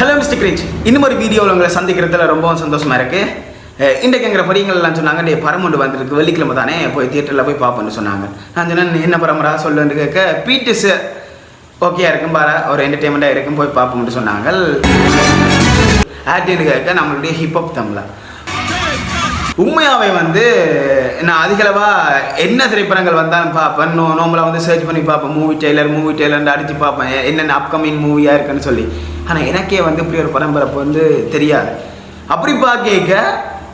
Hello mister கிரேஜ் இன்னும் ஒரு வீடியோவில் உங்களை சந்திக்கிறதுல ரொம்பவும் சந்தோஷமாக இருக்குது இன்றைக்குங்கிற இன்றைக்கு படிங்கள்லாம் சொன்னாங்க டே படம் ஒன்று வந்திருக்கு வெள்ளிக்கிழமை தானே போய் தியேட்டரில் போய் பார்ப்போன்னு சொன்னாங்க. நான் சொன்னேன் என்ன பரம்பரா சொல்லுன்னு கேட்க பீட்டிஸ் ஓகேயா இருக்கும் பாரா ஒரு என்டர்டெயின்மெண்ட்டாக இருக்கும் போய் பார்ப்போம்னு சொன்னாங்க. ஆட்டின்னு கேட்க நம்மளுடைய ஹிப்ஹப் தமிழா உண்மையாகவே வந்து நான் அதிகளவா என்ன திரைப்படங்கள் வந்தாலும் பார்ப்பேன். நோ நோம்பலாக வந்து சர்ச் பண்ணி பார்ப்பேன். மூவி டெய்லர் மூவி டெய்லர் அடித்து பார்ப்பேன். என்னென்ன அப்கமிங் மூவியாக இருக்குன்னு சொல்லி. ஆனால் எனக்கே வந்து இப்படி ஒரு படம் பிறப்பு வந்து தெரியாது. அப்படி பார்க்க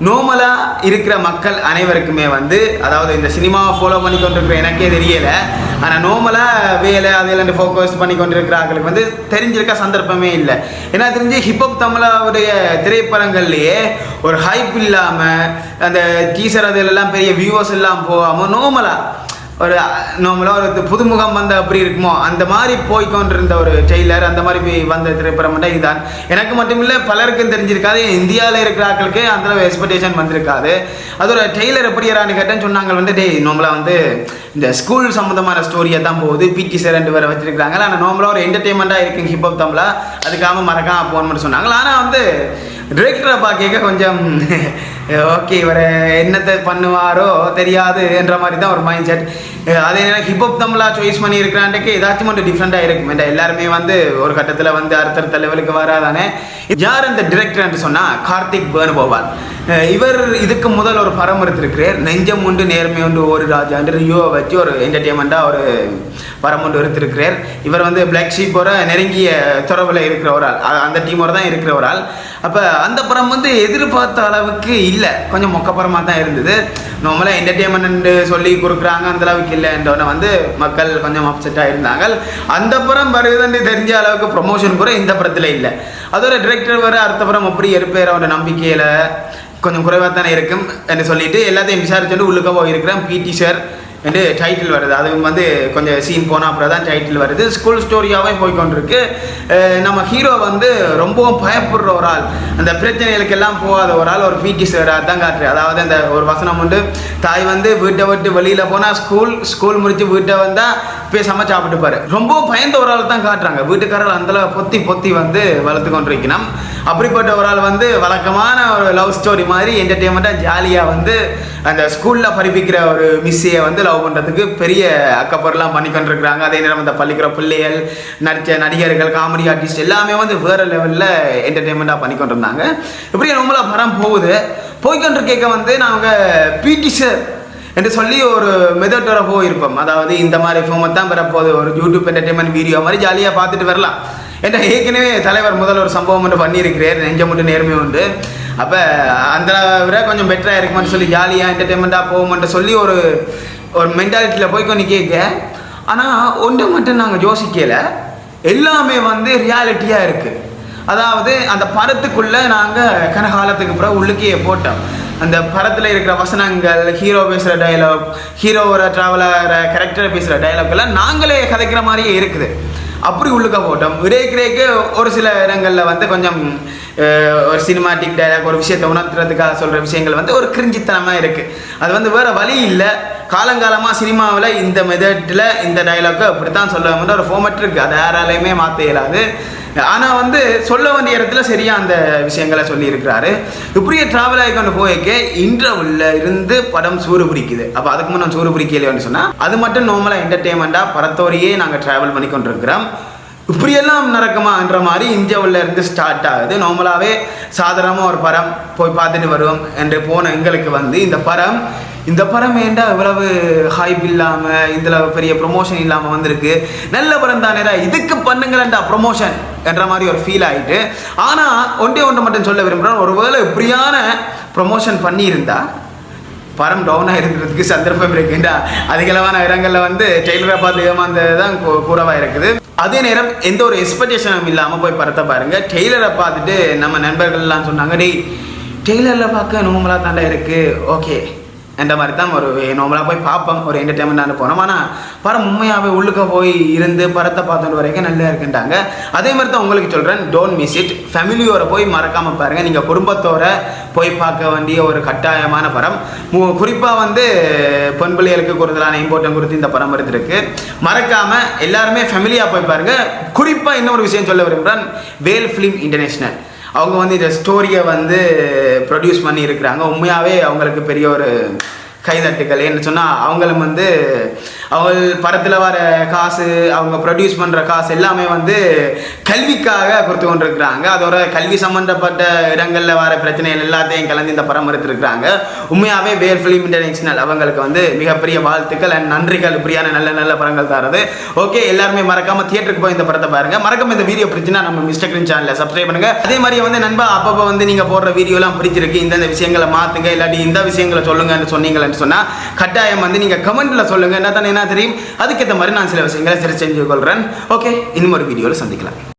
நோமலாக இருக்கிற மக்கள் அனைவருக்குமே வந்து அதாவது இந்த சினிமாவை ஃபாலோ பண்ணி கொண்டிருக்கிற எனக்கே தெரியலை ஆனால் நோமலாக வேலை அதில் ஃபோக்கஸ் பண்ணி கொண்டிருக்கிற வந்து தெரிஞ்சிருக்க சந்தர்ப்பமே இல்லை. ஏன்னா தெரிஞ்சு ஹிப்ஹப் தமிழாவுடைய திரைப்படங்கள்லேயே ஒரு ஹைப் இல்லாமல் அந்த டீசர் அதிலெல்லாம் பெரிய வியூவர்ஸ் எல்லாம் போகாமல் நோமலாக ஒரு நார்மலாக ஒரு புதுமுகம் வந்த அப்படி இருக்குமோ அந்த மாதிரி போய்கொண்டிருந்த ஒரு டெய்லர் அந்த மாதிரி போய் வந்த திரைப்படம் மட்டும் இதுதான். எனக்கு மட்டும் இல்லை பலருக்கும் தெரிஞ்சிருக்காது. இந்தியாவில் இருக்கிற ஆட்களுக்கு அந்த அளவு எக்ஸ்பெக்டேஷன் வந்திருக்காது. அது ஒரு டெய்லர் எப்படி யாரான்னு கேட்டேன்னு சொன்னாங்க வந்து டேய் நார்மலாக வந்து இந்த ஸ்கூல் சம்மந்தமான ஸ்டோரியை தான் போகுது. பிடி சார் ரெண்டு பேரை வச்சிருக்காங்க ஆனால் நார்மலாக ஒரு என்டர்டெயின்மெண்ட்டாக இருக்குங்க ஹிப்ஹப் தமிழா. அதுக்காக மறக்காம போகணும்னு சொன்னாங்க. ஆனால் வந்து டிரெக்டரை பார்க்க கொஞ்சம் ஓகே இவர் என்னத்தை பண்ணுவாரோ தெரியாது என்ற மாதிரி தான் ஒரு மைண்ட் செட் அதே நேரம் ஹிப்ஹப் தமிழாக சாய்ஸ் பண்ணி ஏதாச்சும் மட்டும் டிஃப்ரெண்ட்டாக இருக்கும் ஏன்டா எல்லாருமே வந்து ஒரு கட்டத்தில் வந்து அடுத்தடுத்த லெவலுக்கு வராதானே. யார் அந்த டிரெக்டர் என்று சொன்னால் கார்த்திக் வேணுகோபால். இவர் இதுக்கு முதல் ஒரு படம் எடுத்திருக்கிறார். நெஞ்சம் உண்டு நேர்மை உண்டு ஒரு ராஜா என்று ரியோவை வச்சு ஒரு என்டர்டெயின்மெண்ட்டாக ஒரு படம் ஒன்று எடுத்திருக்கிறார். இவர் வந்து பிளாக் ஷீப்போட நெருங்கிய துறவில் இருக்கிற ஒரு ஆள். அந்த டீமோட தான் இருக்கிற ஒரு ஆள். அப்போ அந்த படம் வந்து எதிர்பார்த்த அளவுக்கு இல்லை. கொஞ்சம் மொக்கப்புறமாக தான் இருந்தது. நார்மலாக என்டர்டெயின்மெண்ட் சொல்லி கொடுக்குறாங்க அந்த அளவுக்கு இல்லைன்றவன வந்து மக்கள் கொஞ்சம் அப்செட்டாக இருந்தாங்க அந்த படம் வருதுன்னு தெரிஞ்ச அளவுக்கு ப்ரொமோஷன் கூட இந்த படத்தில் இல்லை. அதோட டிரெக்டர் வர அடுத்த படம் எப்படி இருப்பேர் அவரோட நம்பிக்கையில் கொஞ்சம் குறைவாக தானே இருக்கும் என்று சொல்லிட்டு எல்லாத்தையும் விசாரிச்சுட்டு உள்ளுக்க போயிருக்கிறேன். பிடி சார் என்று டைட்டில் வருது. அது வந்து கொஞ்சம் சீன் போனால் அப்புறம் தான் டைட்டில் வருது. ஸ்கூல் ஸ்டோரியாகவே போய்கொண்டிருக்கு நம்ம ஹீரோ வந்து ரொம்பவும் பயப்படுற ஒரு ஆள். அந்த பிரச்சனைகளுக்கெல்லாம் போகாத ஒரு ஆள். ஒரு பிடி சார் தான் காட்டுரு அதாவது அந்த ஒரு வசனம் உண்டு. தாய் வந்து வீட்டை விட்டு வெளியில் போனால் ஸ்கூல் ஸ்கூல் முடித்து வீட்டை வந்தால் பேசாமல் சாப்பிட்டுப்பாரு. ரொம்ப பயந்த ஒரு ஆள் தான் காட்டுறாங்க. வீட்டுக்காரர் அந்த பொத்தி பொத்தி வந்து வளர்த்து கொண்டிருக்கணும். அப்படிப்பட்ட ஒரு ஆள் வந்து வழக்கமான ஒரு லவ் ஸ்டோரி மாதிரி என்டர்டெயின்மெண்ட்டாக ஜாலியாக வந்து அந்த ஸ்கூலில் படிப்பிக்கிற ஒரு மிஸ்ஸையை வந்து லவ் பண்ணுறதுக்கு பெரிய அக்கப்பரெல்லாம் பண்ணி கொண்டிருக்கிறாங்க. அதே நேரம் அந்த பள்ளிக்கிற பிள்ளைகள் நடித்த நடிகர்கள் காமெடி ஆர்டிஸ்ட் எல்லாமே வந்து வேறு லெவலில் என்டர்டெயின்மெண்ட்டாக பண்ணி கொண்டிருந்தாங்க. இப்படியே நம்மளாக போகுது. போய்கொண்டு கேட்க வந்து நாங்கள் பிடி சார் என்று சொல்லி ஒரு மெதட்டோட போயிருப்போம். அதாவது இந்த மாதிரி ஃபோமை தான் வரப்போகுது ஒரு யூடியூப் என்டர்டைன்மெண்ட் வீடியோ மாதிரி ஜாலியாக பார்த்துட்டு வரலாம். என்ற ஏற்கனவே தலைவர் முதல் ஒரு சம்பவம் ஒன்று பண்ணியிருக்கிறார். நெஞ்சம் மட்டும் நேர்மை உண்டு. அப்போ அந்த விட கொஞ்சம் பெட்டராக இருக்குமான்னு சொல்லி ஜாலியாக என்டர்டெயின்மெண்ட்டாக போகுமென்ட்டு சொல்லி ஒரு ஒரு மென்டாலிட்டியில் போய் கொஞ்சம் கேட்க ஆனால் ஒன்றை மட்டும் நாங்கள் யோசிக்கலை. எல்லாமே வந்து ரியாலிட்டியாக இருக்குது அதாவது அந்த படத்துக்குள்ளே நாங்கள் கனகாலத்துக்கு அப்புறம் உள்ளுக்கே போட்டோம். அந்த படத்தில் இருக்கிற வசனங்கள் ஹீரோ பேசுகிற டைலாக் ஹீரோவோட ட்ராவலர் கேரக்டர் பேசுகிற டயலாக் எல்லாம் நாங்களே கதைக்கிற மாதிரியே இருக்குது. அப்படி உள்ளுக்க போட்டோம். விரேக்கிறேக்கு ஒரு சில இடங்களில் வந்து கொஞ்சம் ஒரு சினிமாட்டிக் டைலாக் ஒரு விஷயத்தை உணர்த்துறதுக்காக சொல்கிற விஷயங்கள் வந்து ஒரு கிரிஞ்சித்தனமாக இருக்குது அது வந்து வேறு வழி இல்லை. காலங்காலமாக சினிமாவில் இந்த மெதட்டில் இந்த டைலாக்கை அப்படி தான் சொல்ல ஒரு ஃபோமெட் இருக்குது அதை யாராலையுமே மாற்ற இயலாது. ஆனால் வந்து சொல்ல வேண்டிய இடத்துல சரியாக அந்த விஷயங்களை சொல்லியிருக்கிறாரு. இப்படியே ட்ராவல் ஆகி கொண்டு போய்க்க இன்டர்வல்ல இருந்து படம் சூறு பிடிக்குது. அப்போ அதுக்கு முன்னே சூறு பிடிக்கலையோன்னு சொன்னால் அது மட்டும் நார்மலாக என்டர்டெயின்மெண்ட்டாக படத்தோடையே நாங்கள் ட்ராவல் பண்ணி கொண்டிருக்கிறோம். இப்படியெல்லாம் நடக்குமான்ற மாதிரி இந்தியாவில் இருந்து ஸ்டார்ட் ஆகுது. நார்மலாகவே சாதாரணமாக ஒரு படம் போய் பார்த்துட்டு வருவோம் என்று போன எங்களுக்கு வந்து இந்த படம் இந்த படம் ஏன்டா இவ்வளவு ஹைப் இல்லாமல் இதில் பெரிய ப்ரொமோஷன் இல்லாமல் வந்திருக்கு? நல்ல படம் தானேடா இதுக்கு பண்ணுங்களேன்டா ப்ரொமோஷன் என்ற மாதிரி ஒரு ஃபீல் ஆகிட்டு ஆனால் ஒன்றே ஒன்று மட்டும் சொல்ல விரும்புகிறேன் ஒருவேளை இப்படியான ப்ரொமோஷன் பண்ணியிருந்தா பரம் டவுனாக இருக்கிறதுக்கு சந்தர்ப்பம் இருக்குண்டா. அதிகளவான இடங்களில் வந்து டெய்லரை பார்த்து ஏமாந்தது தான் கூறவாக இருக்குது. அதே நேரம் எந்த ஒரு எக்ஸ்பெக்டேஷனும் இல்லாமல் போய் படத்தை பாருங்கள் டெய்லரை பார்த்துட்டு நம்ம நண்பர்கள்லாம் சொன்னாங்க டேய் டெய்லரில் பார்க்க நோமலாக தாண்டா இருக்குது ஓகே என்ற மாதிரி தான் ஒரு நார்மலாக போய் பார்ப்போம். ஒரு என்டர்டைன்மெண்ட்டான போனோம். ஆனால் படம் உண்மையாகவே உள்ளுக்க போய் இருந்து படத்தை பார்த்துட்டு வரைக்கும் நல்லா இருக்குன்ட்டாங்க அதே மாதிரி தான் உங்களுக்கு சொல்கிறேன் டோன்ட் மிஸ் இட் ஃபேமிலியோட போய் மறக்காமல் பாருங்கள் நீங்கள் குடும்பத்தோட போய் பார்க்க வேண்டிய ஒரு கட்டாயமான படம். குறிப்பாக வந்து பெண் பிள்ளைகளுக்கு கூடுதலான இம்பார்ட்டன் கொடுத்து இந்த படம் இருந்திருக்கு மறக்காமல் எல்லாருமே ஃபேமிலியாக போய் பாருங்கள் குறிப்பாக இன்னொரு விஷயம் சொல்ல விரும்புகிறேன் வேல் ஃபிலிம் இன்டர்நேஷ்னல் அவங்க வந்து இந்த ஸ்டோரியை வந்து ப்ரொடியூஸ் பண்ணி இருக்கிறாங்க உண்மையாகவே அவங்களுக்கு பெரிய ஒரு கைதட்டுக்கள். என்ன சொன்னால் அவங்களும் வந்து அவள் படத்தில் வர காசு அவங்க ப்ரொடியூஸ் பண்ணுற காசு எல்லாமே வந்து கல்விக்காக கொடுத்து கொண்டிருக்கிறாங்க. அதோட கல்வி சம்மந்தப்பட்ட இடங்களில் வர பிரச்சனைகள் எல்லாத்தையும் கலந்து இந்த படம் எடுத்திருக்கிறாங்க. உண்மையாகவே வேல் ஃபிலிம் இன்டர்நேஷனல் அவங்களுக்கு வந்து மிகப்பெரிய வாழ்த்துக்கள் அண்ட் நன்றிகள். இப்படியான நல்ல நல்ல படங்கள் தரது. ஓகே எல்லாருமே மறக்காமல் தியேட்டருக்கு போய் இந்த படத்தை பாருங்க. மறக்காம இந்த வீடியோ பிடிச்சினா நம்ம மிஸ்டர் கிரீன் சேனலில் சப்ஸ்கிரைப் பண்ணுங்கள் அதே மாதிரி வந்து நண்பா அப்பப்போ வந்து நீங்கள் போடுற வீடியோலாம் பிடிச்சிருக்கு. இந்தந்த விஷயங்களை மாத்துங்க. இல்லாட்டி இந்த விஷயங்களை சொல்லுங்கன்னு சொன்னீங்கன்னு சொன்னால் கட்டாயம் வந்து நீங்கள் கமெண்ட்டில் சொல்லுங்கள் என்ன தானே என்ன தெரியும்? அதுக்கேற்ற மாதிரி நான் சில விஷயங்களை சரி செஞ்சு கொள்றேன் ஓகே இன்னும் ஒரு வீடியோவில் சந்திக்கலாம்.